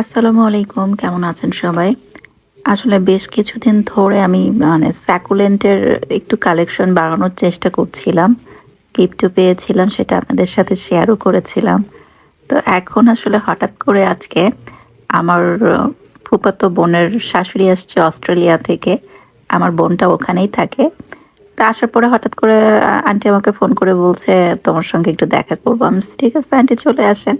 আসসালামু আলাইকুম, কেমন আছেন সবাই? আসলে বেশ কিছুদিন ধরে আমি মানে স্যাকুলেন্টের একটু কালেকশন বাড়ানোর চেষ্টা করছিলাম। গিফটও পেয়েছিলাম, সেটা আপনাদের সাথে শেয়ারও করেছিলাম। তো এখন আসলে হঠাৎ করে আজকে আমার ফুফাতো বোনের শাশুড়ি আসছে অস্ট্রেলিয়া থেকে। আমার বোনটা ওখানেই থাকে। তা আসার পরে হঠাৎ করে আন্টি আমাকে ফোন করে বলছে, তোমার সঙ্গে একটু দেখা করব। আমি ঠিক আছে, আন্টি চলে আসেন।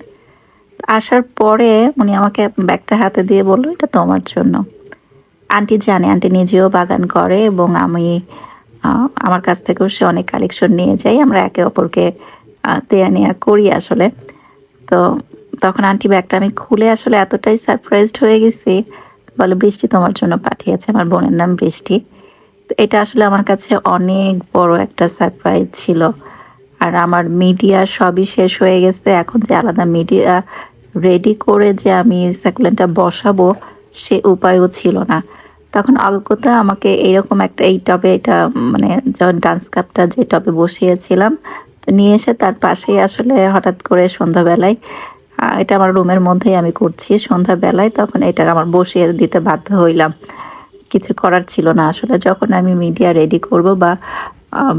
আসার পরে উনি আমাকে ব্যাগটা হাতে দিয়ে বলল, এটা তোমার জন্য। আন্টি জানে, আন্টি নিজেও বাগান করে এবং আমি আমার কাছ থেকেও সে অনেক কালেকশন নিয়ে যাই আমরা একে অপরকে দেয়া নেয়া করি আসলে। তো তখন আন্টি ব্যাগটা আমি খুলে আসলে এতটাই সারপ্রাইজড হয়ে গেছি। বলে, বৃষ্টি তোমার জন্য পাঠিয়েছে, আমার বোনের নাম বৃষ্টি। তো এটা আসলে আমার কাছে অনেক বড় একটা সারপ্রাইজ ছিল। আর আমার মিডিয়া সবই শেষ হয়ে গেছে। এখন যে আলাদা মিডিয়া রেডি করে যে আমি সাকুলেন্টটা বসাবো, সে উপায়ও ছিল না। তখন অল্পতা আমাকে এইরকম একটা এই টবে এটা মানে যখন ডান্স কাপটা যে টবে বসিয়েছিলাম, তো নিয়ে এসে তার পাশেই আসলে হঠাৎ করে সন্ধ্যাবেলায় এটা আমার রুমের মধ্যেই আমি করছি। সন্ধ্যাবেলায় তখন এটা আমার বসিয়ে দিতে বাধ্য হইলাম। কিছু করার ছিল না আসলে। যখন আমি মিডিয়া রেডি করব বা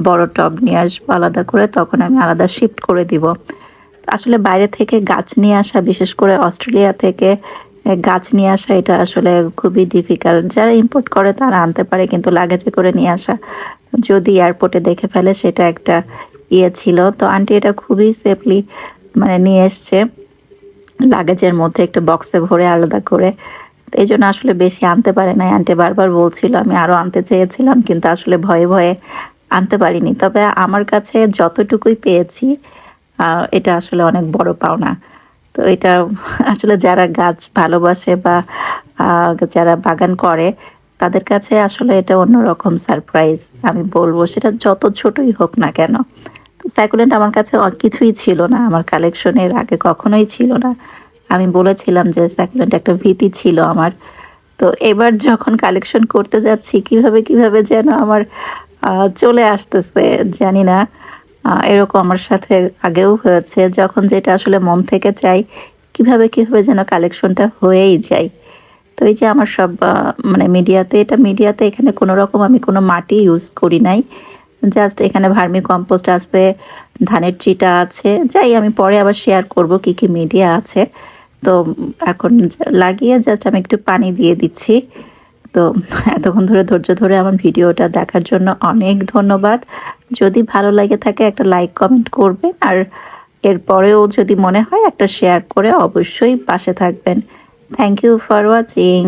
বড় টব নিয়ে আসব আলাদা করে, তখন আমি আলাদা শিফট করে দিব। আসলে বাইরে থেকে গাছ নিয়ে আসা, বিশেষ করে অস্ট্রেলিয়া থেকে গাছ নিয়ে আসা, এটা আসলে খুবই ডিফিকাল্ট যারা ইম্পোর্ট করে তারা আনতে পারে, কিন্তু লাগেজে করে নিয়ে আসা, যদি এয়ারপোর্টে দেখে ফেলে, সেটা একটা ইয়ে ছিল। তো আন্টি এটা খুবই সেফলি মানে নিয়ে এসছে। লাগেজের মধ্যে একটা বক্সে ভরে আলাদা করে। এই জন্য আসলে বেশি আনতে পারে নাই। আন্টি বারবার বলছিল, আমি আরও আনতে চেয়েছিলাম, কিন্তু আসলে ভয়ে ভয়ে আনতে পারিনি। তবে আমার কাছে যতটুকুই পেয়েছি এটা আসলে অনেক বড় পাওনা। তো এটা আসলে যারা গাছ ভালোবাসে বা যারা বাগান করে, তাদের কাছে আসলে এটা অন্যরকম সারপ্রাইজ আমি বলব। সেটা যত ছোটই হোক না কেন। তো সাইকুলেন্ট আমার কাছে কিছুই ছিল না। আমার কালেকশনের আগে কখনোই ছিল না। আমি বলেছিলাম যে সাইকুলেন্ট একটা ভীতি ছিল আমার। তো এবার যখন কালেকশন করতে যাচ্ছি, কীভাবে কীভাবে যেন আমার চলে আসতেছে জানি না। এরকম আমার সাথে আগেও হয়েছে। যখন যেটা আসলে মন থেকে চাই, কীভাবে কীভাবে যেন কালেকশনটা হয়েই যায়। তো এই যে আমার সব মানে মিডিয়াতে, এটা মিডিয়াতে এখানে কোনো রকম আমি কোনো মাটি ইউজ করি নাই। জাস্ট এখানে ভার্মি কম্পোস্ট আছে, ধানের চিটা আছে, যাই আমি পরে আবার শেয়ার করব কি কি মিডিয়া আছে। তো এখন লাগিয়ে জাস্ট আমি একটু পানি দিয়ে দিচ্ছি। তো এতক্ষণ ধরে, ধৈর্য ধরে আমার ভিডিওটা দেখার জন্য অনেক ধন্যবাদ। যদি ভালো লাগে থাকে একটা লাইক, কমেন্ট করবেন আর এরপরেও যদি মনে হয় একটা শেয়ার করে অবশ্যই পাশে থাকবেন। Thank you for watching